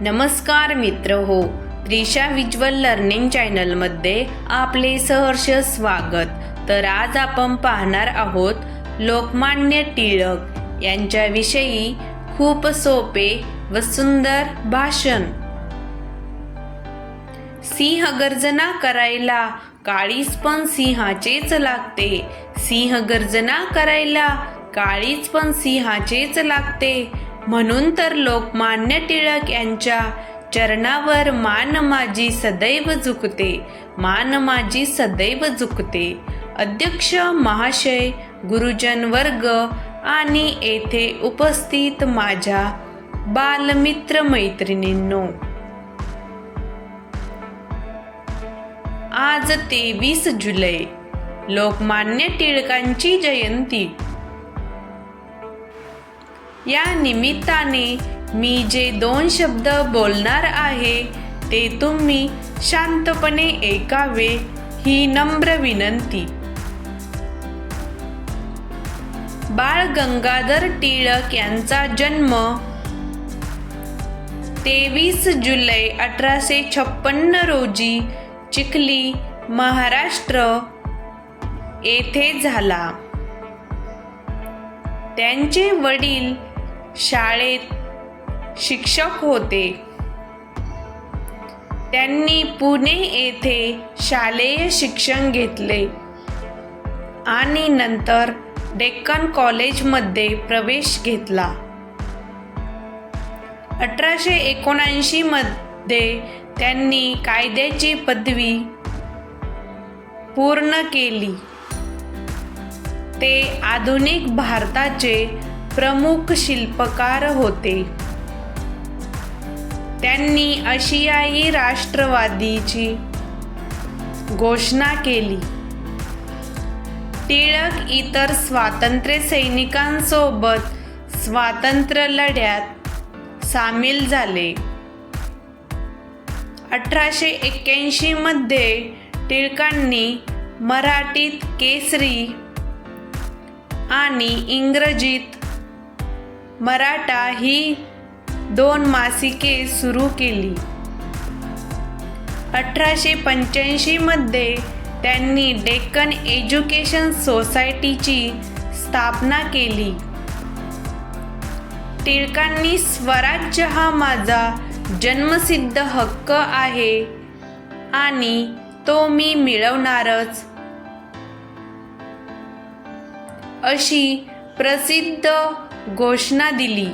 नमस्कार मित्र हो त्रिशा विज्युअल लर्निंग चॅनलमध्ये आपले सहर्ष स्वागत. तर आज आपण पाहणार आहोत लोकमान्य टिळक यांच्याविषयी खूप सोपे व सुंदर भाषण. सिंह गर्जना करायला काळीच पण सिंहाचेच लागते. सिंह गर्जना करायला काळीच पण सिंहाचेच लागते. म्हणून तर लोकमान्य टिळक यांच्या चरणावर मान माझी सदैव झुकते मान माझी सदैव झुकते. अध्यक्ष महाशय गुरुजन वर्ग आणि येथे उपस्थित माझ्या बालमित्र मैत्रिणींनो. आज तेवीस जुलै लोकमान्य टिळकांची जयंती. या निमित्ताने मी जे दोन शब्द बोलणार आहे ते तुम्ही शांतपणे ऐकावे ही नम्र विनंती. बाळ गंगाधर टिळक यांचा जन्म तेवीस जुलै अठराशे छप्पन्न रोजी चिखली महाराष्ट्र येथे झाला. त्यांचे वडील शाळेत शिक्षक होते. त्यांनी पुणे येथे शालेय शिक्षण घेतले आणि नंतर डेक्कन कॉलेजमध्ये प्रवेश घेतला. अठराशे एकोणऐंशी मध्ये त्यांनी कायद्याची पदवी पूर्ण केली. ते आधुनिक भारताचे प्रमुख शिल्पकार होते. त्यांनी आशियाई राष्ट्रवादीची घोषणा केली. टिळक इतर स्वातंत्र्य सैनिकांसोबत स्वातंत्र्य लढ्यात सामील झाले. अठराशे एक्क्याऐंशी मध्ये टिळकांनी मराठीत केसरी आणि इंग्रजीत मराठा ही दोन मासिके सुरू केली. अठराशे पंच्याऐंशीमध्ये त्यांनी डेक्कन एज्युकेशन सोसायटीची स्थापना केली. टिळकांनी स्वराज्य हा माझा जन्मसिद्ध हक्क आहे आणि तो मी मिळवणारच. अशी प्रसिद्ध घोषणा दिली.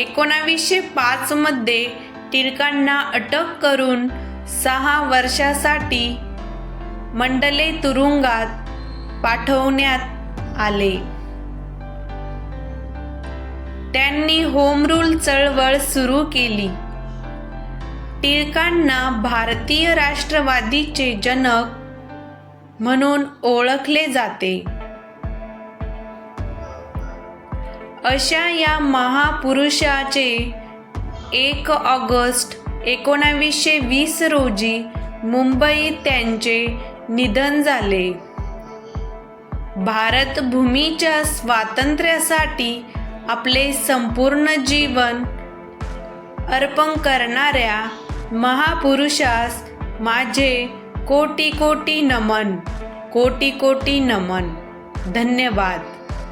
एकोणावीसशे पाचमध्ये टिळकांना अटक करून सहा वर्षासाठी मंडले तुरुंगात पाठवण्यात आले. त्यांनी होम रूल चळवळ सुरू केली. टिळकांना भारतीय राष्ट्रवादीचे जनक म्हणून ओळखले जाते. अशा या महापुरुषाचे एक ऑगस्ट एकोणावीसशे वीस रोजी मुंबईत त्यांचे निधन झाले. भारतभूमीच्या स्वातंत्र्यासाठी आपले संपूर्ण जीवन अर्पण करणाऱ्या महापुरुषास माझे कोटी कोटी नमन कोटी कोटी नमन. धन्यवाद.